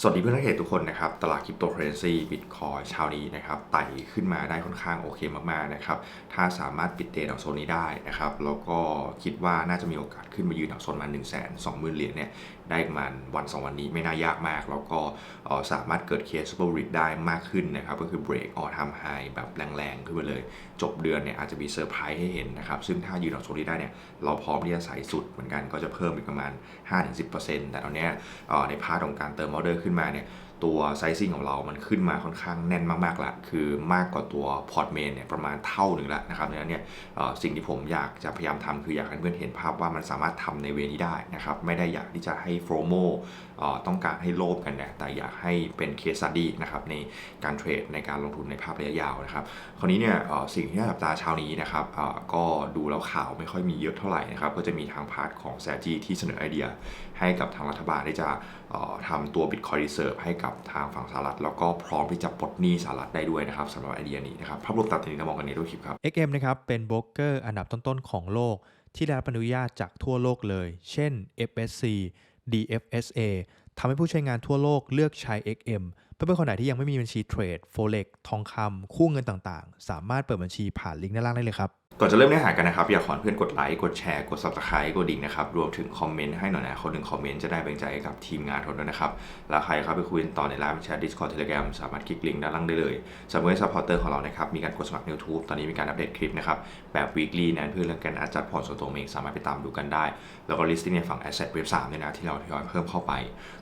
สวัสดีเพื่อนนักเทรดทุกคนนะครับ ตลาดคริปโตเคอเรนซีบิตคอยเช้านี้นะครับไต่ขึ้นมาได้ค่อนข้างโอเคมากๆนะครับ ถ้าสามารถปิดเดทแถวโซนนี้ได้นะครับ แล้วก็คิดว่าน่าจะมีโอกาสขึ้นมายืนแถวโซนมา1 2 0 0 0 0เหรียญเนี่ยได้ประมาณวัน2วันนี้ไม่น่ายากมาก แล้วก็สามารถเกิดเคสซูเปอร์ริดได้มากขึ้นนะครับ ก็คือเบรกออทำไฮแบบแรงๆ ขึ้นไปเลย จบเดือนเนี่ยอาจจะมีเซอร์ไพรส์ให้เห็นนะครับ ซึ่งถ้ายืนแถวโซนนี้ได้เนี่ยเราพร้อมที่จะใส่สุดเหมือนกันก็จะเพิ่มอีกประมาณ 5-10%แต่ตอนเนี้ยเอ่อในพาร์ทของการเติมออเดอร์ขึ้นมาเนี่ย ตัวไซซิ่งของเรามันขึ้นมาค่อนข้างแน่นมากๆละคือมากกว่าตัวพอร์ตเมนเนี่ยประมาณเท่าหนึ่งแล้วนะครับดังนั้นเนี่ยสิ่งที่ผมอยากจะพยายามทำคืออยากให้เพื่อนเห็นภาพว่ามันสามารถทำในเวนี้ได้นะครับไม่ได้อยากที่จะให้โฟโมต้องการให้โลภกันนี่ยแต่อยากให้เป็นเคสดีนะครับในการเทรดในการลงทุนในภาพระยะยาวนะครับคราวนี้เนี่ยสิ่งที่น่าจับตาเช้านี้นะครับก็ดูแล้วข่าวไม่ค่อยมีเยอะเท่าไหร่นะครับก็จะมีทางพาร์ทของแซจีที่เสนอไอเดียให้กับทางรัฐบาลที่จะ ทำตัว Bitcoin Reserve ให้กับทางฝั่งสหรัฐ แล้วก็พร้อมที่จะปลดหนี้สหรัฐได้ด้วยนะครับสำหรับไอเดียนี้นะครับภาพรวมตามที่เรามองกันในรูปคลิปครับ XM นะครับเป็นโบรกเกอร์อันดับต้นๆของโลก ที่ได้รับอนุญาตจากทั่วโลกเลย เช่น FSC DFSA ทำให้ผู้ใช้งานทั่วโลกเลือกใช้ XM เพื่อนคนไหนที่ยังไม่มีบัญชีเทรด Forex ทองคำคู่เงินต่างๆ สามารถเปิดบัญชีผ่านลิงก์ด้านล่างได้เลยครับ ก่อนจะเริ่มเนื้อหากันนะครับ อยากขอเพื่อนกดไลค์ กดแชร์ กด subscribe กดดิ่งนะครับ รวมถึงคอมเมนต์ให้หน่อยนะคนหนึ่งคอมเมนต์จะได้เป็นใจกับทีมงานทนด้วยนะครับ แล้วใครครับไปคุยกันต่อในไลน์แชท Discord Telegram สามารถคลิกลิงก์ด้านล่างได้เลยสำหรับซัพพอร์เตอร์ของเรานะครับ มีการกดสมัคร YouTube ตอนนี้มีการอัปเดตคลิปนะครับ แบบ weekly นั้นเพื่อเรื่องการอัดจัดพอร์ตส่วนตัวเองสามารถไปตามดูกันได้แล้วก็ listing ในฝั่ง asset web 3เนี่ยนะที่เราทยอยเพิ่มเข้าไป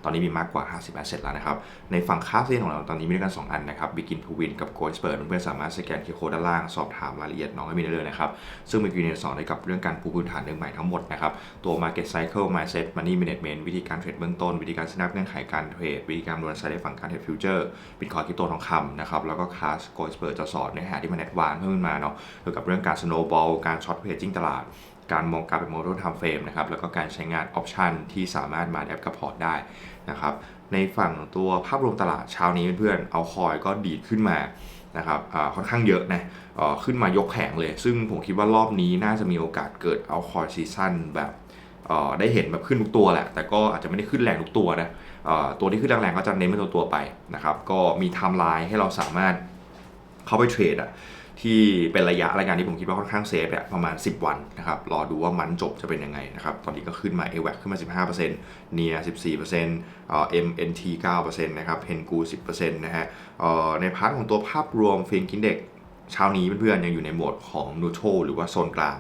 ตอนนี้มีมากกว่า 50 asset แล้วนะครับ ในฝั่งค่าเส้นของเราตอนนี้มีด้วยกัน 2 อันนะครับ Begin to Win กับ Go Expert เพื่อนๆสามารถสแกน QR Code ด้านล่างสอบถามรายละเอียดน้องให้มีได้เลยนะครับ ซึ่ง Begin เนสอนได้กับเรื่องการปูพื้นฐานเรื่องใหม่ทั้งหมดนะครับ ตัว Market Cycle Mindset Money Management วิธีการเทรดเบื้องต้น วิธีการสนับเงื่อนไขการเทรดวิธีการดวลไซด์ในฝั่งการเทรดฟิวเจอร์บิตคอยคริปโตทองคำนะครับแล้วก็คลาส Go Expert จะสอนเนื้อหาที่มันแอดวานซ์เพิ่มขึ้นมาเนาะเกี่ยวกับเรื่องการ snowball การช็อตเพจจิ้งตลาด การมองการเป็นโมเดลไทม์เฟรมนะครับแล้วก็การใช้งานออปชันที่สามารถมาแอปกับพอร์ตได้นะครับในฝั่งตัวภาพรวมตลาดเช้านี้เพื่อนๆเอาคอยก็ดีดขึ้นมานะครับค่อนข้างเยอะนะขึ้นมายกแผงเลย ซึ่งผมคิดว่ารอบนี้น่าจะมีโอกาสเกิดเอาคอยซีซั่นแบบได้เห็นแบบขึ้นทุกตัวแหละ แต่ก็อาจจะไม่ได้ขึ้นแรงทุกตัวนะตัวที่ขึ้นแรงๆก็จะเน้นเป็นตัวตัวไปนะครับ ก็มีไทม์ไลน์ให้เราสามารถเข้าไปเทรดอะ ที่เป็นระยะรายการที่ผมคิดว่าค่อนข้างเซฟเนี่ยประมาณ 10 วันนะครับ รอดูว่ามันจบจะเป็นยังไงนะครับ ตอนนี้ก็ขึ้นมา a w a c ขึ้นมา 15%เนีย14%เอ่อ MNT 9%นะครับเพนกู10%นะฮะเอ่อในพาร์ทของตัวภาพรวมฟินกินเด็กเช้านี้เพื่อนๆยังอยู่ในโหมดของนูโ r หรือว่าโซนกลาง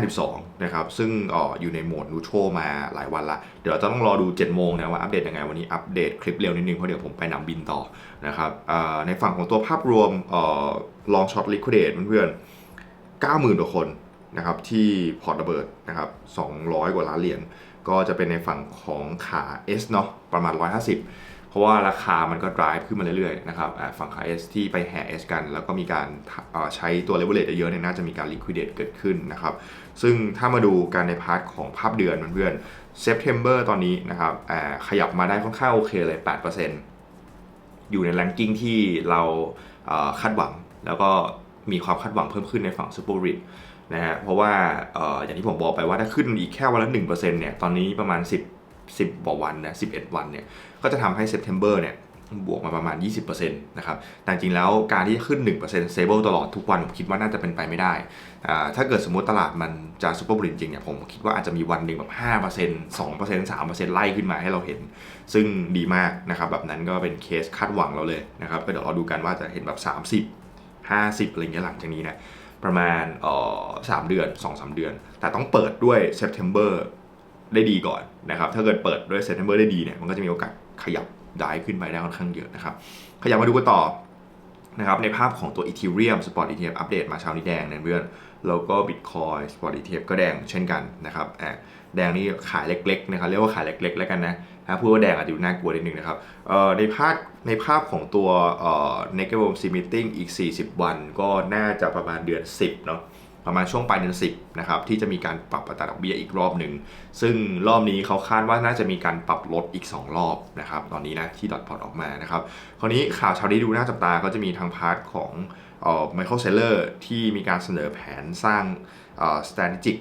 52 นะครับ ซึ่งออยู่ในโหมดนูโ r มาหลายวันละ เดี๋ยวเราจะต้องรอดู 7 โมงนะว่าอัปเดตยังไง วันนี้อัปเดตคลิปเร็วนิดนึง เพราะเดี๋ยวผมไปนำบินต่อนะครับในฝั่งของตัวภาพรวมอ ลองช็อตลิควิดเดตเพื่อนๆ90,000กว่าคนนะครับที่พอร์ตระเบิดนะครับ200 กว่าล้านเหรียญก็จะเป็นในฝั่งของขา S เนาะประมาณ 150 เพราะว่าราคามันก็ drive ขึ้นมาเรื่อยๆนะครับฝั่งขา S ที่ไปแห่ S กัน แล้วก็มีการใช้ตัว leverage เยอะๆเนี่ยน่าจะมีการ liquidate เกิดขึ้นนะครับซึ่งถ้ามาดูการในพาร์ทของภาพเดือนเพื่อนๆ September ตอนนี้นะครับขยับมาได้ค่อนข้างโอเคเลย 8%อยู่ใน ranking ที่เราคาดหวัง แล้วก็มีความคาดหวังเพิ่มขึ้นในฝั่ง Super r i c นะฮะเพราะว่าอออย่างที่ผมบอกไปว่าถ้าขึ้นอีกแค่วันละ1%เนี่ยตอนนี้ประมาณ 10 10กว่าวันนะ11 วันเนี่ยก็จะทำให้ September เนี่ยบวกมาประมาณ 20%นะครับ แต่จริงแล้วการที่ขึ้น 1% stable ตลอดทุกวัน ผมคิดว่าน่าจะเป็นไปไม่ได้ ถ้าเกิดสมมติตลาดมันจะซูเปอร์บรินจริงเนี่ยผมคิดว่าอาจจะมีวันหนึ่งแบบ 5% 2% 3%ไล่ขึ้นมาให้เราเห็น ซึ่งดีมากนะครับ แบบนั้นก็เป็นเคสคาดหวังเราเลยนะครับ ก็เดี๋ยวเราดูกันว่าจะเห็นแบบ 30 50อะไรเงี้ยหลังจากนี้นะประมาณเอ่อสามเดือน 2-3 เดือน แต่ต้องเปิดด้วย September ได้ดีก่อนนะครับ ถ้าเกิดเปิดด้วย September ได้ดีเนี่ยมันก็จะมีโอกาสขยับได้ขึ้นไปได้ค่อนข้างเยอะนะครับ ขยับมาดูกันต่อนะครับในภาพของตัว Ethereum Spot ETF อัปเดตมาเช้านี้แดงนะเพื่อนแล้วก็ Bitcoin Spot ETF ก็แดงเช่นกันนะครับแอบแดงนี่ขายเล็กๆนะครับเรียกว่าขายเล็กๆ แล้วกันนะ ถ้าพูดว่าแดงอาจจะดูน่ากลัวนิดนึงนะครับในภาพในภาพของตัวเอ่อ Negative C Meeting อีก 40 วัน ก็น่าจะประมาณเดือน 10เนาะประมาณช่วงปลายเดือน10นะครับที่จะมีการปรับอัตราดอกเบี้ยอีกรอบหนึ่ง ซึ่งรอบนี้เขาคาดว่าน่าจะมีการปรับลดอีก 2 รอบนะครับตอนนี้นะที่ดอทพอร์ตออกมานะครับคราวนี้ข่าวเช้านี้ดูน่าจับตาก็จะมีทางพาร์ทของเอ่อ Michael Saylor ที่มีการเสนอแผนสร้าง strategic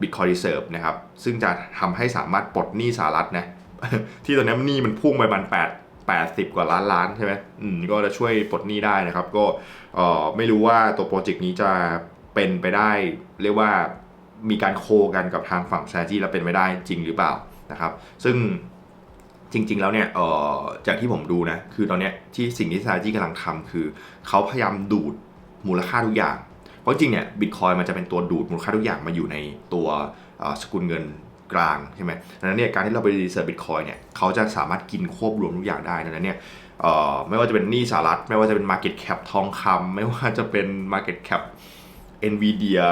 Bitcoin Reserve นะครับซึ่งจะทำให้สามารถปลดหนี้สหรัฐนะ ที่ตอนนี้หนี้มันพุ่งไปมันแประมาณ8 80กว่าล้านล้านใช่ไหมอืมก็จะช่วยปลดหนี้ได้นะครับ ก็เอ่อไม่รู้ว่าตัวโปรเจกต์นี้จะเป็นไปได้ เรียกว่ามีการโคกันกับทางฝั่ง s ซจีแล้วเป็นไปได้จริงหรือเปล่านะครับ ซึ่งจริง ๆ แล้วเนี่ยเอ่อจากที่ผมดูนะ คือตอนเนี้ยที่สิ่งที่ s ซจีกำลังทำคือ เขาพยายามดูดมูลค่าทุกอย่าง เพราะจริงเนี่ยบิตคอยมันจะเป็นตัวดูดมูลค่าทุกอย่างมาอยู่ในตัวสกุลเงิน กลางใช่ไหมดังนั้นเนี่ยการที่เราไปรีเสิร์ชบิตคอยเนี่ยเขาจะสามารถกินควบรวมทุกอย่างได้ดังนั้นเนี่ยไม่ว่าจะเป็นหนี้สหรัฐ ไม่ว่าจะเป็น Market Cap ทองคำไม่ว่าจะเป็น Market Cap NVIDIA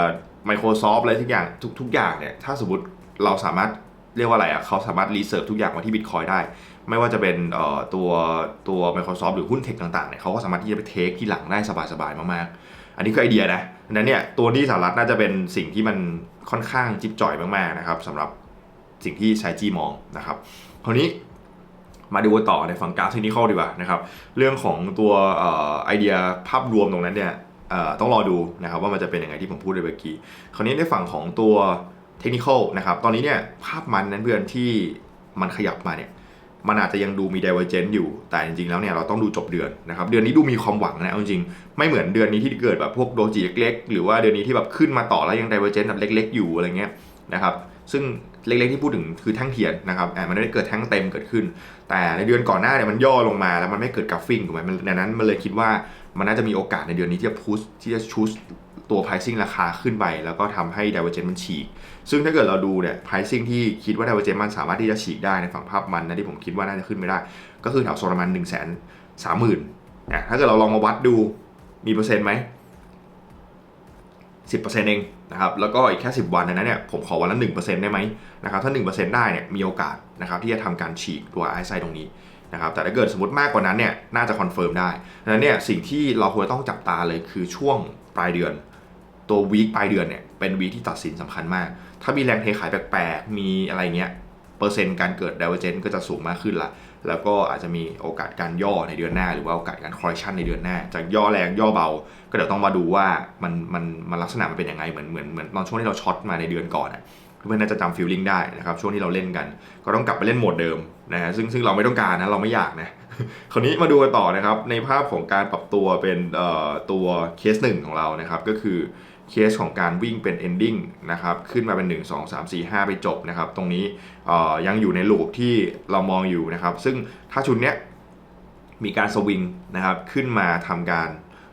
Microsoft อะไรทุกอย่างทุกทุกอย่างเนี่ยถ้าสมมติเราสามารถเรียกว่าอะไรอะเขาสามารถรีเสิร์ชทุกอย่างมาที่บิตคอยได้ ไม่ว่าจะเป็นตัวตัว Microsoft หรือหุ้นเทคต่างๆเนี่ยเขาก็สามารถที่จะไปเทคที่หลังได้สบายๆมากๆ อันนี้คือไอเดียนะดังนั้นเนี่ยตัวนี้สหรัฐน่าจะเป็นสิ่งที่มันค่อนข้างจิ๊บจ่อยมากๆนะครับสำหรับ สิ่งที่ใช้จีมองนะครับคราวนี้มาดูต่อในฝั่งกราฟเทคนิคดีกว่านะครับ เรื่องของตัวออไอเดียภาพรวมตรงนั้นเนี่ยต้องรอดูนะครับว่ามันจะเป็นยังไงที่ผมพูดไปเมื่อกี้ คราวนี้ในฝั่งของตัวเทคนิคนะครับ ตอนนี้เนี่ยภาพมันนั้นเพื่อนที่มันขยับมาเนี่ยมันอาจจะยังดูมี divergence อยู่ แต่จริงๆ แล้วเนี่ยเราต้องดูจบเดือนนะครับ เดือนนี้ดูมีความหวังนะ จริงๆ ไม่เหมือนเดือนนี้ที่เกิดแบบพวกโดจิเล็กๆ หรือว่าเดือนนี้ที่แบบขึ้นมาต่อแล้วยัง divergence แบบเล็ก ๆ อยู่อะไรเงี้ยนะครับ ซึ่ง เล็กๆที่พูดถึงคือแท่งเทียนนะครับอ่ามันไม่ได้เกิดแท่งเต็มเกิดขึ้น แต่ในเดือนก่อนหน้าเนี่ยมันย่อลงมาแล้วมันไม่เกิดกราฟฟิ้งถูกไหมมันดังนั้นมันเลยคิดว่ามันน่าจะมีโอกาสในเดือนนี้ที่จะพุชที่จะชูสตัว pricing ราคาขึ้นไป แล้วก็ทำให้ divergence มันฉีก ซึ่งถ้าเกิดเราดูเนี่ย pricing ที่คิดว่า divergence มันสามารถที่จะฉีกได้ในฝั่งภาพมันนะที่ผมคิดว่าน่าจะขึ้นไม่ได้ ก็คือแถวโซนประมาณ1นึ่งแสนสามหมื่นนะถ้าเกิดเราลองมาวัดดูมีเปอร์เซ็นต์ไหมสิบเปอร์เซ็นต์เอง นะครับแล้วก็อีกแค่ 10 วันนั้นเนี่ยผมขอวันละ1%ได้ไหมนะครับถ้า 1%ได้เนี่ยมีโอกาสนะครับที่จะทำการฉีกตัวไอซ์ไซตรงนี้นะครับแต่ถ้าเกิดสมมติมากกว่านั้นเนี่ยน่าจะคอนเฟิร์มได้ดังนั้นเนี่ยสิ่งที่เราควรต้องจับตาเลยคือช่วงปลายเดือน ตัววีคปลายเดือนเนี่ยเป็นวีคที่ตัดสินสำคัญมาก ถ้ามีแรงเทขายแปลกๆ มีอะไรเงี้ยเปอร์เซ็นต์การเกิด divergence ก็จะสูงมากขึ้นละ แล้วก็อาจจะมีโอกาสการย่อในเดือนหน้า หรือว่าโอกาสการ correction ในเดือนหน้า จากย่อแรงย่อเบา ก็เดี๋ยวต้องมาดูว่ามันมันมันลักษณะมันเป็นยังไงเหมือนเหมือนเหมือนตอนช่วงที่เราช็อตมาในเดือนก่อนอะเพื่อนๆน่าจะจำฟีลลิ่งได้นะครับช่วงที่เราเล่นกัน ก็ต้องกลับไปเล่นโหมดเดิมนะฮะซึ่งซึ่งเราไม่ต้องการนะเราไม่อยากนะคราวนี้มาดูกันต่อนะครับในภาพของการปรับตัวเป็นเอ่อตัวเคสหนึ่งของเรานะครับก็คือ เคสของการวิ่งเป็น ending นะครับขึ้นมาเป็น 1 2 3 4 5 ไปจบนะครับตรงนี้ยังอยู่ในลูปที่เรามองอยู่นะครับ ซึ่งถ้าชุดเนี้ยมีการสวิงนะครับขึ้นมาทำการ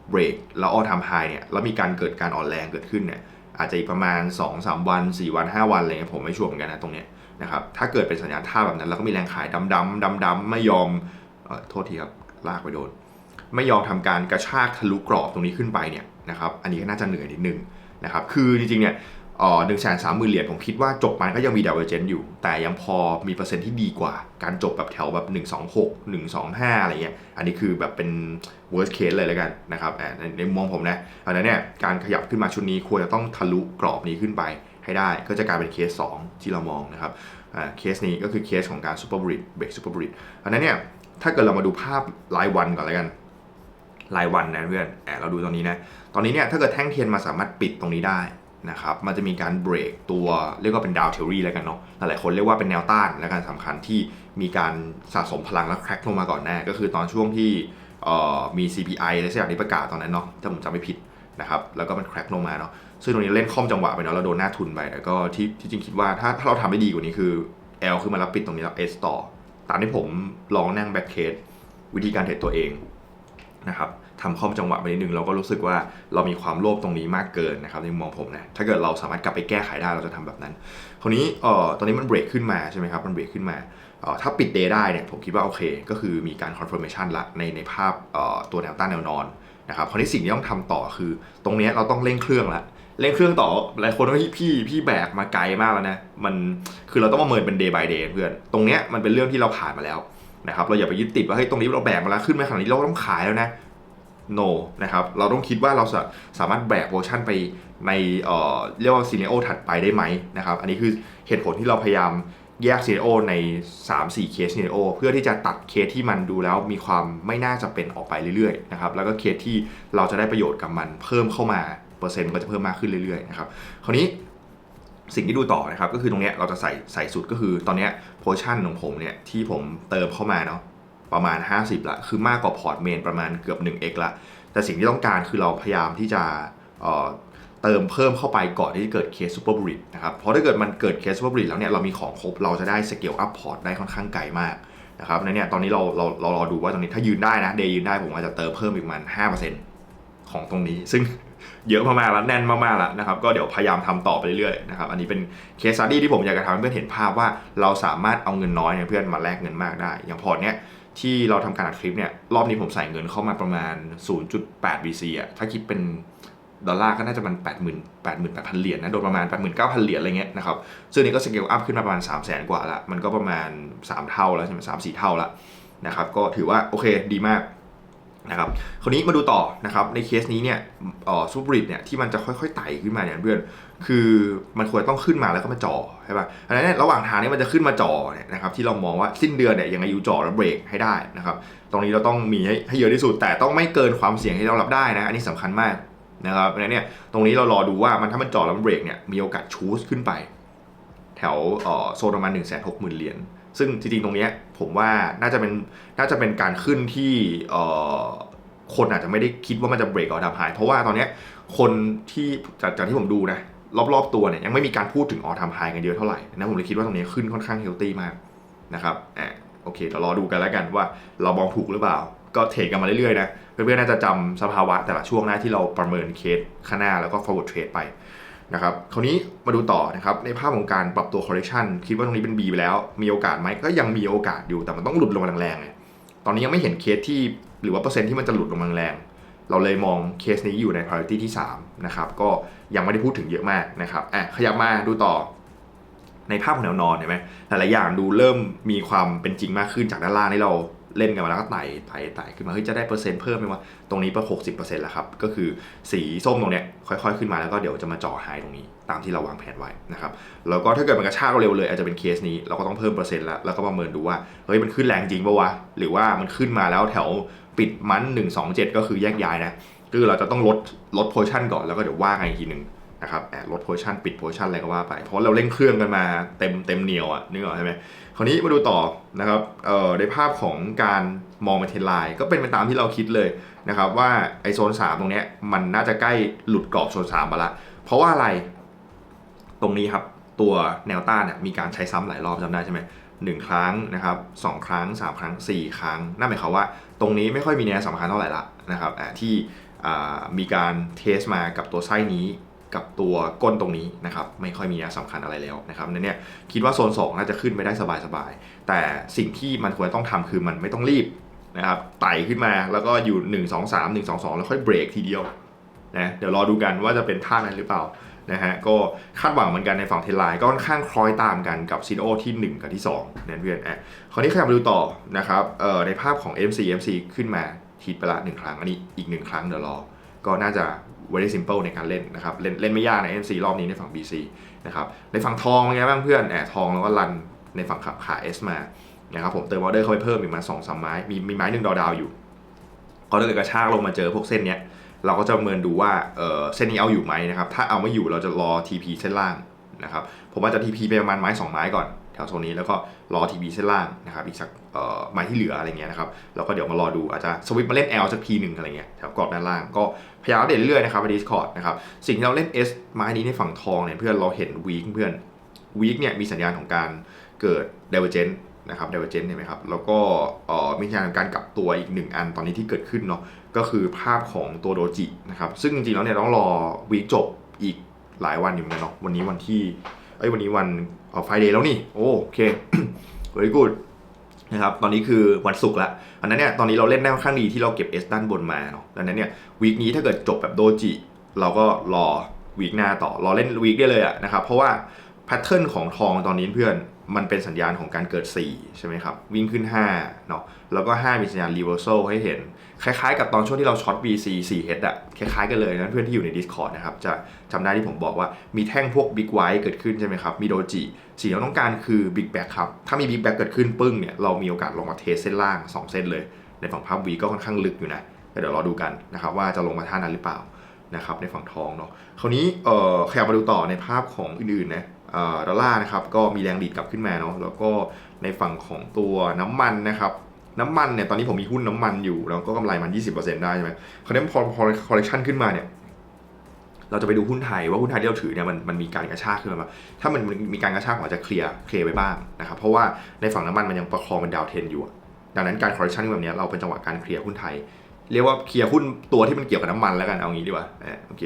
เบรกแล้วออทำไฮเนี่ยแล้วมีการเกิดการอ่อนแรงเกิดขึ้นเนี่ยอาจจะอีกประมาณ 2-3 วัน 4 วัน 5 วันอะไรเงี้ยผมไม่ชัวร์เหมือนกันนะตรงเนี้ยนะครับถ้าเกิดเป็นสัญญาณท่าแบบนั้น แล้วก็มีแรงขายดำดำดำดำไม่ยอมออโทษทีครับลากไปโดน ไม่ยอมทำการกระชากทะลุกรอบตรงนี้ขึ้นไปเนี่ยนะครับอันนี้ก็น่าจะเหนื่อยนิดนึงนะครับคือจริงๆเนี่ยหนึ่งแสนสามหมื่นเหรียญผมคิดว่าจบมันก็ยังมี divergence อยู่ แต่ยังพอมีเปอร์เซ็นต์ที่ดีกว่า การจบแบบแถวแบบ 1 2 6 1 2 5 อะไรเงี้ยอันนี้คือแบบเป็น worst case เลยแล้วกันนะครับในมุมมองผมนะอันนั้นเนี่ยการขยับขึ้นมาชุดนี้ควรจะต้องทะลุกรอบนี้ขึ้นไปให้ได้ก็จะกลายเป็นเคส 2 ที่เรามองนะครับอ่าเคสนี้ก็คือเคสของการ super bridge break super bridge อันนั้นเนี่ยถ้าเกิดเรามาดูภาพรายวันก่อนแล้วกัน รายวันนะเพื่อนแอบเราดูตรงนี้นะ ตอนนี้เนี่ยถ้าเกิดแท่งเทียนมาสามารถปิดตรงนี้ได้นะครับ มันจะมีการเบรกตัวเรียกว่าเป็นดาวเทอรี่แล้วกันเนาะ หลายๆคนเรียกว่าเป็นแนวต้านและการสำคัญที่มีการสะสมพลังแล้วแคร็กลงมาก่อนหน้าก็คือตอนช่วงที่มี CPI อะไรสักอย่างที่ประกาศตอนนั้นเนาะถ้าผมจำไม่ผิดนะครับ แล้วก็มันแคร็กลงมาเนาะ ซึ่งตรงนี้เล่นค่อมจังหวะไปเนาะเราโดนหน้าทุนไปแต่ก็ที่ที่จริงคิดว่าถ้าถ้าเราทำได้ดีกว่านี้คือ L ขึ้นมาแล้วปิดตรงนี้แล้ว S ต่อ ตามที่ผมลองนั่งแบ็คเคสวิธีการเทรดตัวเอง นะครับทำข้อมจังหวะไปนิดนึงเราก็รู้สึกว่าเรามีความโลภตรงนี้มากเกินนะครับในมุมมองผมนะถ้าเกิดเราสามารถกลับไปแก้ไขได้เราจะทำแบบนั้นคราวนี้เอ่อตอนนี้มันเบรกขึ้นมาใช่ไหมครับมันเบรกขึ้นมาเอ่อถ้าปิดเดย์ได้เนี่ยผมคิดว่าโอเค ก็คือมีการ confirmation ละในในภาพเอ่อตัวแนวต้านแนวนอนนะครับคราวนี้สิ่งที่ต้องทำต่อคือ ตรงนี้เราต้องเร่งเครื่องละเร่งเครื่องต่อหลายคนว่าพี่พี่พี่แบกมาไกลมากแล้วนะมันคือเราต้องมาเมินเป็น day by day เพื่อน ตรงเนี้ยมันเป็นเรื่องที่เราผ่านมาแล้ว นะครับเราอย่าไปยึดติดว่าเฮ้ยตรงนี้เราแบกมาแล้วขึ้นมาขนาดนี้เราต้องขายแล้วนะ no นะครับเราต้องคิดว่าเราสาสามารถแบกเวอร์ชันไปในเอ่อเรียกว่าซีเนโอถัดไปได้ไหมนะครับอันนี้คือเหตุผลที่เราพยายามแยกซีเนโอใน 3-4 เคสซีเนโอเพื่อที่จะตัดเคสที่มันดูแล้วมีความไม่น่าจะเป็นออกไปเรื่อยๆนะครับแล้วก็เคสที่เราจะได้ประโยชน์กับมันเพิ่มเข้ามาเปอร์เซ็นต์ก็จะเพิ่มมากขึ้นเรื่อยๆนะครับคราวนี้ สิ่งที่ดูต่อนะครับก็คือตรงเนี้ยเราจะใส่ใส่สุดก็คือตอนเนี้ยโพชั่นของผมเนี่ยที่ผมเติมเข้ามาเนาะประมาณ 50 ละคือมากกว่าพอร์ตเมนประมาณเกือบ 1x ละ แต่สิ่งที่ต้องการคือเราพยายามที่จะเอ่อเติมเพิ่มเข้าไปก่อนที่จะเกิดเคสซูเปอร์บริดนะครับเพราะถ้าเกิดมันเกิดเคสซูเปอร์บริดแล้วเนี่ยเรามีของครบเราจะได้สเกลอัพพอร์ตได้ค่อนข้างไกลมากนะครับในเนี่ยตอนนี้เราเราเรารอดูว่าตรงนี้ถ้ายืนได้นะเดย์ยืนได้ผมอาจจะเติมเพิ่มอีกประมาณ5% ของตรงนี้ ซึ่งเยอะมากๆแล้วแน่นมากๆแล้วนะครับ ก็เดี๋ยวพยายามทำต่อไปเรื่อยๆนะครับ อันนี้เป็นเคส e ั t ดี้ที่ผมอยากจะทำให้เพื่อนเห็นภาพว่าเราสามารถเอาเงินน้อยเนี่ยเพื่อนมาแลกเงินมากได้ อย่างพอร์ตเนี้ยที่เราทำการอัดคลิปเนี่ยรอบนี้ผมใส่เงินเข้ามาประมาณ 0.8 BC อะถ้าคิดเป็นดอลลาร์ก็น่าจะมัน80,000 88,000 เหรียญนะ โดยประมาณ 89,000 เหรียญอะไรเงี้ยนะครับ ซึ่งนี่ก็สเกลอัพขึ้นมาประมาณ 3 0 0 0 0 0 กว่าละ มันก็ประมาณ 3 เท่าแล้วใช่ไหมสามสี่เท่าละนะครับ ก็ถือว่าโอเคดีมาก นะครับคราวนี้มาดูต่อนะครับในเคสนี้เนี่ยเอ่อซูบริดเนี่ยที่มันจะค่อยๆไต่ขึ้นมาเนี่ยเพื่อนคือมันควรต้องขึ้นมาแล้วก็มาจ่อใช่ป่ะอันนั้นเนี่ยระหว่างทางนี้มันจะขึ้นมาจ่อเนี่ยนะครับที่เรามองว่าสิ้นเดือนเนี่ยยังไงอยู่จ่อแล้วเบรกให้ได้นะครับตรงนี้เราต้องมีให้ให้เยอะที่สุด แต่ต้องไม่เกินความเสี่ยงที่เรารับได้นะอันนี้สำคัญมากนะครับเพราะนั้นเนี่ยตรงนี้เรารอดูว่ามันถ้ามันจ่อแล้วมันเบรกเนี่ยมีโอกาสชูสขึ้นไป แถวโซนประมาณ1 6 0 0 0 0เหรียญ ซึ่งจริงๆตรงเนี้ยผมว่าน่าจะเป็นน่าจะเป็นการขึ้นที่คนอาจจะไม่ได้คิดว่ามันจะเบรกออทำหายเพราะว่าตอนเนี้ยคนที่จากจากที่ผมดูนะรอบๆตัวเนี่ยยังไม่มีการพูดถึงออทำหายกันเยอะเท่าไหร่นะผมเลยคิดว่าตรงนี้ขึ้นค่อนข้างเฮลตี้มากนะครับอะโอเคเดี๋ยวรอดูกันแล้วกันว่าเรามองถูกหรือเปล่า ก็เทรดกันมาเรื่อยๆนะเพื่อนๆน่าจะจำสภาวะแต่ละช่วงหน้าที่เราประเมินเคสข้างหน้าแล้วก็ forward trade ไป นะครับคราวนี้มาดูต่อนะครับในภาพของการปรับตัว correction คิดว่าตรงนี้เป็น B ไปแล้ว มีโอกาสไหมก็ยังมีโอกาสอยู่แต่มันต้องหลุดลงมาแรงๆไงตอนนี้ยังไม่เห็นเคสที่หรือว่าเปอร์เซ็นต์ที่มันจะหลุดลงมาแรงเราเลยมองเคสนี้อยู่ใน priority ที่3นะครับก็ยังไม่ได้พูดถึงเยอะมากนะครับอะขยับมาดูต่อ ในภาพของแนวนอนเห็นไหมหลายๆอย่างดูเริ่มมีความเป็นจริงมากขึ้นจากด้านล่างที่เรา เล่นกันมาแล้วก็ไต่ไต่ไต่ขึ้นมาเฮ้ยจะได้เปอร์เซ็นต์เพิ่มไหมวะตรงนี้ประหกสิบเปอร์เซ็นต์แล้วครับก็คือสีส้มตรงเนี้ยค่อยๆขึ้นมาแล้วก็เดี๋ยวจะมาจ่อไฮตรงนี้ ตามที่เราวางแผนไว้นะครับแล้วก็ถ้าเกิดมันกระชากเร็วเลยอาจจะเป็นเคสนี้เราก็ต้องเพิ่มเปอร์เซ็นต์แล้วแล้วก็ประเมินดูว่าเฮ้ยมันขึ้นแรงจริงปะวะหรือว่ามันขึ้นมาแล้วแถวปิดมัน1 2 7 ก็คือแยกย้ายนะคือเราจะต้องลดลดโพชั่นก่อนแล้วก็เดี๋ยวว่ากันอีกทีหนึ่ง นะครับแอบลดโพชั่นปิดโพชั่นอะไรก็ว่าไป เพราะเราเร่งเครื่องกันมาเต็มเต็มเหนียวอะนึกออกใช่ไหมคราวนี้มาดูต่อนะครับเอ่อในภาพของการมองเป็นเทรนไลน์ก็เป็นไปตามที่เราคิดเลยนะครับว่าไอโซน 3 ตรงเนี้ยมันน่าจะใกล้หลุดกรอบโซน3มาละ เพราะว่าอะไร ตรงนี้ครับตัวแนวต้านเนี่ยมีการใช้ซ้ำหลายรอบจำได้ใช่ไหมหนึ่งครั้งนะครับสองครั้งสามครั้งสี่ครั้ง นั่นหมายความว่า ตรงนี้ไม่ค่อยมีแนัยสำคัญเท่าไหร่ละนะครับอ่าที่อ่ามีการเทสมากับตัวไส้นี้ กับตัวก้นตรงนี้นะครับไม่ค่อยมีนัยสำคัญอะไรแล้วนะครับนั่นเนี่ยคิดว่าโซน 2 น่าจะขึ้นไปได้สบายๆ แต่สิ่งที่มันควรต้องทำคือมันไม่ต้องรีบนะครับไต่ขึ้นมาแล้วก็อยู่ 1 2 3 1 2 2 แล้วค่อยเบรกทีเดียวนะเดี๋ยวรอดูกันว่าจะเป็นท่านั้นหรือเปล่านะฮะก็คาดหวังเหมือนกันในฝั่งเทนไลน์ก็ค่อนข้างคล้อยตามกันกับซีโอที่ 1 กับที่2เนี่ยเพื่อนอะคราวนี้ขยับมาดูต่อนะครับเอ่อในภาพของ MC MC ขึ้นมาทีไปละหนึ่งครั้งอันนี้อีกหนึ่งครั้งเดี๋ยวรอก็น่าจะ very simple ในการเล่นนะครับ เล่นเล่นไม่ยากใน MC รอบนี้ในฝั่ง BC นะครับ ในฝั่งทองเป็นไงบ้างเพื่อนแอบทองแล้วก็รันในฝั่งขาขา S มานะครับผมเติมออเดอร์เข้าไปเพิ่มอีกมาสองสามไม้ มีมีไม้หนึ่งดาวดาวอยู่ก็ถ้าเกิดกระชากลงมาเจอพวกเส้นเนี้ยเราก็จะประเมินดูว่าเออเส้นนี้เอาอยู่ไหมนะครับ ถ้าเอาไม่อยู่เราจะรอ TP เส้นล่างนะครับ ผมว่าจะ TP ไปประมาณไม้ 2 ไม้ก่อน แถวโซนนี้แล้วก็รอ TP เส้นล่างนะครับอีกสักไม้ที่เหลืออะไรเงี้ยนะครับแล้วก็เดี๋ยวมารอดูอาจจะสวิปมาเล่น L สักทีหนึ่งอะไรเงี้ยแถวกรอบด้านล่างก็พยายามเดตเรื่อยนะครับใน Discord นะครับสิ่งที่เราเล่น S ไม้นี้ในฝั่งทองเนี่ยเพื่อนเราเห็นวีคเพื่อนวีคเนี่ยมีสัญญาณของการเกิด divergence นะครับ divergence เห็นไหมครับแล้วก็มีสัญญาณของการกลับตัวอีกหนึ่งอันตอนนี้ที่เกิดขึ้นเนาะก็คือภาพของตัวโดจินะครับซึ่งจริงๆแล้วเนี่ยต้องรอวีคจบอีกหลายวันอยู่เหมือนกันเนาะวันนี้วันที่เอ้วันนี้วัน ออไฟเดย์แล้วนี่ โอเค very good นะครับ ตอนนี้คือวันศุกร์ละอันนั้นเนี่ย ตอนนี้เราเล่นได้ค่อนข้างดีที่เราเก็บ S ด้านบนมาเนาะดังนั้นเนี่ย วีคนี้ถ้าเกิดจบแบบโดจิ เราก็รอวีคหน้าต่อ รอเล่นวีคได้เลยอะนะครับ เพราะว่าแพทเทิร์นของทองตอนนี้เพื่อนมันเป็นสัญญาณของการเกิด 4 ใช่ไหมครับ วิ่งขึ้น5เนาะแล้วก็ 5 มีสัญญาณ reversal ให้เห็น คล้ายๆ กับตอนช่วงที่เราช็อต BC 4H อะคล้ายๆกันเลยนะเพื่อนที่อยู่ใน Discord นะครับจะจำได้ที่ผมบอกว่ามีแท่งพวก Big White เกิดขึ้นใช่ไหมครับ มีโดจิสิ่งที่เราต้องการคือ Big Back ครับ ถ้ามี Big Back เกิดขึ้นปึ้งเนี่ยเรามีโอกาสลงมาเทสเส้นล่าง 2 เส้นเลย ในฝั่งภาพวีก็ค่อนข้างลึกอยู่นะเดี๋ยวรอดูกันนะครับว่าจะลงมาท่านั้นหรือเปล่านะครับในฝั่งทองเนาะคราวนี้เอ่อขยับมาดูต่อในภาพของอื่นๆนะเอ่อดอลลาร์นะครับก็มีแรงดีดกลับขึ้นมาเนาะแล้วก็ในฝั่งของตัวน้ำมันนะครับ น้ำมันเนี่ยตอนนี้ผมมีหุ้นน้ำมันอยู่ แล้วก็กำไรมัน 20%ได้ใช่ไหมคราวนี้พอพอคอร์เรคชันขึ้นมาเนี่ยเราจะไปดูหุ้นไทยว่าหุ้นไทยที่เราถือเนี่ยมันมันมีการกระชากขึ้นมา ถ้ามันมีการกระชากอาจจะเคลียร์เคลียร์ไปบ้างนะครับ เพราะว่าในฝั่งน้ำมันมันยังประคองเป็นดาวเทนอยู่ ดังนั้นการคอร์เรคชันแบบนี้เราเป็นจังหวะการเคลียร์หุ้นไทย เรียกว่าเคลียร์หุ้นตัวที่มันเกี่ยวกับน้ำมันแล้วกันเอางี้ดีกว่าโอเค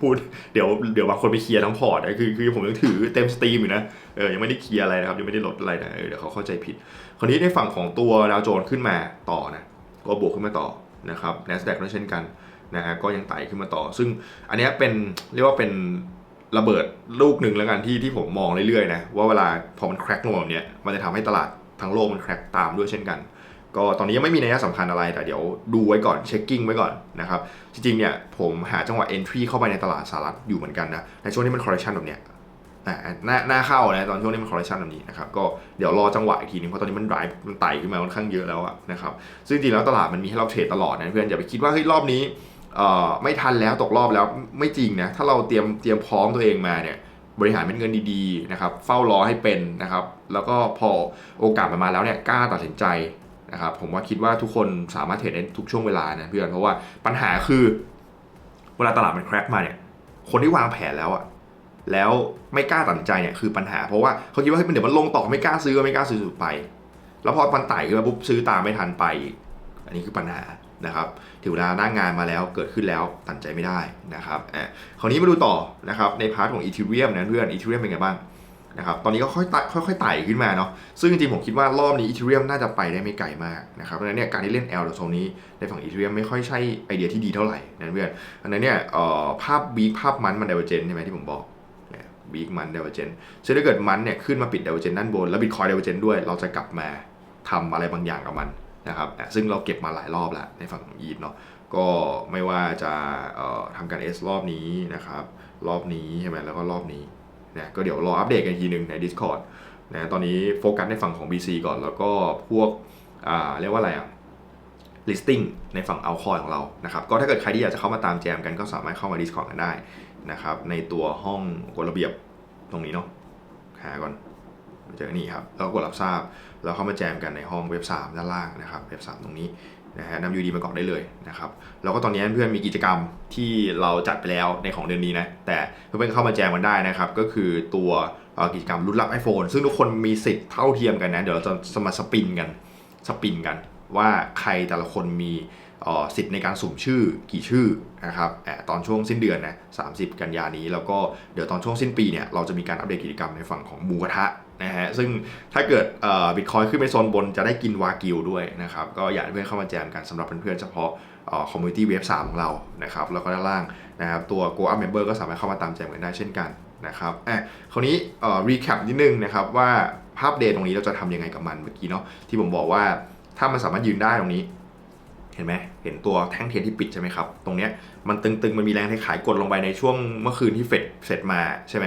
พูดเดี๋ยวเดี๋ยวบางคนไปเคลียร์ทั้งพอร์ตนะคือคือผมยังถือเต็มสตรีมอยู่นะเออยังไม่ได้เคลียร์อะไรนะครับยังไม่ได้ลดอะไรนะเออเดี๋ยวเขาเข้าใจผิด คราวนี้ในฝั่งของตัวดาวโจนส์ขึ้นมาต่อนะก็บวกขึ้นมาต่อนะครับ NASDAQ ก็เช่นกันนะฮะก็ยังไต่ขึ้นมาต่อ ซึ่งอันนี้เป็นเรียกว่าเป็นระเบิดลูกหนึ่งแล้วกันที่ที่ผมมองเรื่อยๆนะว่าเวลาพอมันแครกลงแบบเนี้ยมันจะทำให้ตลาดทั้งโลกมันแครกตามด้วยเช่นกัน ก็ตอนนี้ยังไม่มีนัยสำคัญอะไรแต่เดี๋ยวดูไว้ก่อนเช็คกิ้งไว้ก่อนนะครับ จริงๆเนี่ยผมหาจังหวะ entry เข้าไปในตลาดสหรัฐอยู่เหมือนกันนะในช่วงที่มัน correction แบบเนี้ยอ่าหน้าหน้าเข้านะตอนช่วงนี้มัน correction แบบนี้นะครับก็เดี๋ยวรอจังหวะอีกทีนึงเพราะตอนนี้มัน drive มันไต่ขึ้นมาค่อนข้างเยอะแล้วนะครับซึ่งจริงแล้วตลาดมันมีให้เราเทรดตลอดนะเพื่อนอย่าไปคิดว่าเฮ้ยรอบนี้ไม่ทันแล้วตกรอบแล้วไม่จริงนะถ้าเราเตรียมเตรียมพร้อมตัวเองมาเนี่ยบริหารเป็นเงินดีๆนะครับเฝ้ารอให้เป็นนะครับแล้วก็พอโอกาสมันมาแล้วเนี่ยกล้าตัดสินใจ นะครับผมว่าคิดว่าทุกคนสามารถเทรดได้ทุกช่วงเวลานะเพื่อนเพราะว่าปัญหาคือเวลาตลาดมันแครกมาเนี่ยคนที่วางแผนแล้วอะแล้วไม่กล้าตัดสินใจเนี่ยคือปัญหาเพราะว่าเขาคิดว่าเฮ้ยมันเดี๋ยวมันลงต่อไม่กล้าซื้อไม่กล้าซื้อสุดไป แล้วพอมันไต่ขึ้นมาปุ๊บซื้อตามไม่ทันไป อันนี้คือปัญหานะครับถึงเวลาหน้างานมาแล้วเกิดขึ้นแล้วตัดใจไม่ได้นะครับอะคราวนี้มาดูต่อนะครับในพาร์ทของอีเทเรียมนะเพื่อนอีเทเรียมเป็นไงบ้าง นะครับตอนนี้ก็ค่อยไต่ค่อยๆไต่ขึ้นมาเนาะซึ่งจริงๆผมคิดว่ารอบนี้อีเทเรียมน่าจะไปได้ไม่ไกลมากนะครับเพราะฉะนั้นเนี่ยการที่เล่น L โซนนี้ในฝั่งอีเทเรียมไม่ค่อยใช่ไอเดียที่ดีเท่าไหร่นะเพื่อนอันนั้นเนี่ยเอ่อภาพบีภาพมันมันเดเวอร์เจนใช่ไหมที่ผมบอกบีกมันเดเวอร์เจนซึ่งถ้าเกิดมันเนี่ยขึ้นมาปิดเดเวอร์เจนด้านบนแล้วบิตคอยเดเวอร์เจนด้วยเราจะกลับมาทำอะไรบางอย่างกับมันนะครับซึ่งเราเก็บมาหลายรอบแล้วในฝั่งของอีทเนาะก็ไม่ว่าจะเอ่อทำการ S รอบนี้นะครับรอบนี้ใช่ไหมแล้วก็รอบนี้ นะก็เดี๋ยวรออัปเดตกันอีกทีหนึ่งใน Discord นะตอนนี้โฟกัสในฝั่งของ BC ก่อนแล้วก็พวกอ่าเรียกว่าอะไรอะ listing ในฝั่งเอาคอยของเรานะครับก็ถ้าเกิดใครที่อยากจะเข้ามาตามแจมกันก็สามารถเข้ามา Discord กันได้นะครับในตัวห้องกฎระเบียบตรงนี้เนาะหาก่อนเจอนี่ครับแล้วก็กดรับทราบแล้วเข้ามาแจมกันในห้องเว็บ 3 ด้านล่างนะครับเว็บ 3 ตรงนี้ นะฮะนำยูดีมาก่อนได้เลยนะครับแล้วก็ตอนนี้เพื่อนมีกิจกรรมที่เราจัดไปแล้วในของเดือนนี้นะแต่เพื่อนๆเข้ามาแจมกันได้นะครับก็คือตัวกิจกรรมรุ่นรับ iPhone ซึ่งทุกคนมีสิทธิ์เท่าเทียมกันนะเดี๋ยวเราจะมาสปินกันสปินกัน ว่าใครแต่ละคนมีสิทธิ์ในการสุ่มชื่อกี่ชื่อนะครับแอบตอนช่วงสิ้นเดือนนะ30 กันยานี้ แล้วก็เดี๋ยวตอนช่วงสิ้นปีเนี่ยเราจะมีการอัปเดตกิจกรรมในฝั่งของหมูกระทะนะฮะซึ่งถ้าเกิดบิตคอยขึ้นไปโซนบนจะได้กินวากิวด้วยนะครับ ก็อยากให้เพื่อนเข้ามาแจมกันสำหรับเพื่อนๆเฉพาะคอมมูนิตี้เว็บ3ของเรานะครับ แล้วก็ด้านล่างนะครับตัว Go Up Member ก็สามารถเข้ามาตามแจมกันได้เช่นกันนะครับอะคราวนี้รีแคปนิดนึงนะครับว่าภาพเดทตรงนี้เราจะทำยังไงกับมันเมื่อกี้เนาะที่ผมบอกว่าถ้ามันสามารถยืนได้ตรงนี้ เห็นไหมเห็นตัวแท่งเทียนที่ปิดใช่ไหมครับ ตรงเนี้ยมันตึงๆ มันมีแรงขายกดลงไปในช่วงเมื่อคืนที่เฟดเสร็จมาใช่ไหม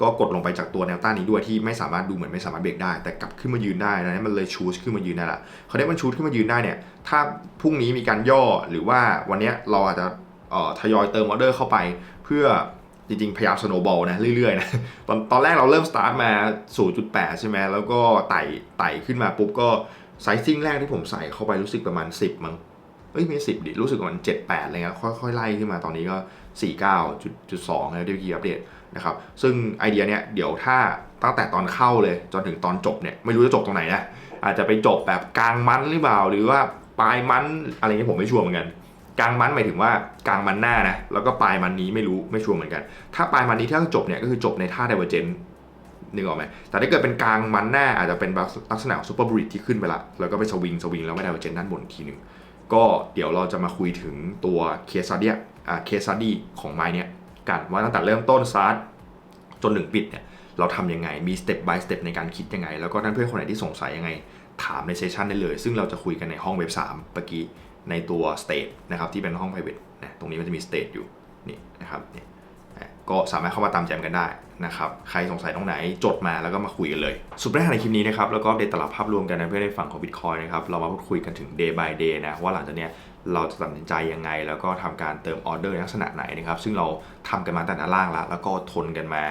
ก็กดลงไปจากตัวแนวต้านนี้ด้วยที่ไม่สามารถดูเหมือนไม่สามารถเบรกได้ แต่กลับขึ้นมายืนได้นะมันเลยชูสขึ้นมายืนได้ละเขาได้มันชูสขึ้นมายืนได้เนี่ยถ้าพรุ่งนี้มีการย่อหรือว่าวันนี้เราอาจจะทยอยเติมออเดอร์เข้าไป เพื่อจริงๆ พยายามสโนบอลนะเรื่อยๆนะตอนตอนแรกเราเริ่มสตาร์ทมา 0.8 ใช่ไหมแล้วก็ไต่ไต่ขึ้นมาปุ๊บก็ไซซิ่งแรกที่ผมใส่เข้าไปรู้สึกประมาณ 10 มั้งเอ้ยไม่สิบดิรู้สึกว่ามันเจ็ดแปดอะไรเงี้ยค่อยๆไล่ขึ้นมาตอนนี้ก็สี่เก้าจุดจุดสองแล้วที่พี่อัปเดต นะครับซึ่งไอเดียเนี้ยเดี๋ยวถ้าตั้งแต่ตอนเข้าเลยจนถึงตอนจบเนี่ยไม่รู้จะจบตรงไหนนะอาจจะไปจบแบบกลางมันหรือเปล่าหรือว่าปลายมันอะไรเงี้ยผมไม่ชัวร์เหมือนกันกลางมันหมายถึงว่ากลางมันหน้านะแล้วก็ปลายมันนี้ไม่รู้ไม่ชัวร์เหมือนกัน ถ้าปลายมันนี้ถ้าจบเนี่ยก็คือจบในท่า divergent นึกออกไหมแต่ถ้าเกิดเป็นกลางมันหน้าอาจจะเป็นลักษณะซูเปอร์บริดที่ขึ้นไปละ แล้วก็ไปสวิงสวิงแล้วไม่ divergent ด้านบนทีหนึ่งก็เดี๋ยวเราจะมาคุยถึงตัวเคสซัดเดียอ่าเคสซัดดี้ของไม้เนี้ย กันว่าตั้งแต่เริ่มต้นซาร์จนถึงปิดเนี่ยเราทำยังไงมีสเต็ป by สเต็ปในการคิดยังไง แล้วก็ท่านเพื่อนคนไหนที่สงสัยยังไง ถามในเซสชันได้เลย ซึ่งเราจะคุยกันในห้องเว็บ3เมื่อกี้ในตัว state นะครับที่เป็นห้อง private นะตรงนี้มันจะมี state อยู่นี่นะครับนี่ก็สามารถเข้ามาตามแจมกันได้นะครับ ใครสงสัยตรงไหนจดมาแล้วก็มาคุยกันเลย สุดแรกในคลิปนี้นะครับ แล้วก็เดตตลาดภาพรวมกันนะเพื่อนในฝั่งของ Bitcoin นะครับ เรามาพูดคุยกันถึง day by day นะ ว่าหลังจากเนี้ย เราจะตัดสินใจยังไง แล้วก็ทำการเติมออเดอร์ลักษณะไหนนะครับซึ่งเราทำกันมาตั้งแต่ล่างแล้วแล้วก็ทนกันมา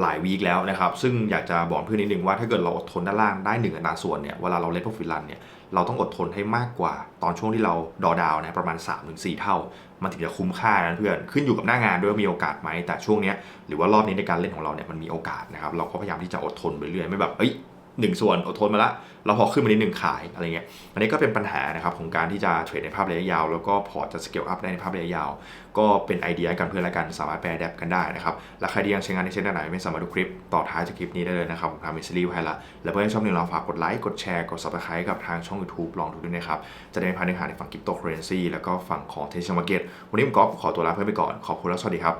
หลายวีคแล้วนะครับ ซึ่งอยากจะบอกเพื่อนนิดนึงว่าถ้าเกิดเราอดทนด้านล่างได้หนึ่งอัตราส่วนเนี่ยเวลาเราเล่นพวกฟิลันเนี่ยเราต้องอดทนให้มากกว่าตอนช่วงที่เราดอดาวนะประมาณ 3-4 เท่า มันถึงจะคุ้มค่านะเพื่อนขึ้นอยู่กับหน้างานด้วยว่ามีโอกาสไหมแต่ช่วงนี้หรือว่ารอบนี้ในการเล่นของเราเนี่ยมันมีโอกาสนะครับเราก็พยายามที่จะอดทนไปเรื่อยไม่แบบเอ้ย หนึ่งส่วนอดทนมาละ เราพอขึ้นมานิดหนึ่งขายอะไรเงี้ย อันนี้ก็เป็นปัญหานะครับของการที่จะเทรดในภาพระยะยาว แล้วก็พอจะสเกลอัพได้ในภาพระยะยาว ก็เป็นไอเดียให้กันเพื่อนและกัน สามารถแปลแดบกันได้นะครับ และใครที่ยังใช้งานในเช่นไหนไม่สามารถดูคลิปต่อท้ายจากคลิปนี้ได้เลยนะครับ ผมทำเป็นซีรีส์ไว้ละ และเพื่อนๆชอบหนึ่งเราฝากกดไลค์ กดแชร์ กด subscribe กับทางช่อง YouTube ลองดูด้วยนะครับ จะได้ไม่พลาดเนื้อหาในฝั่งคริปโตเคอเรนซีแล้วก็ฝั่งของเทชมาร์เก็ตวันนี้ผมก๊อฟขอตัวลาเพื่อนไปก่อนขอบคุณและสวัสดีครับ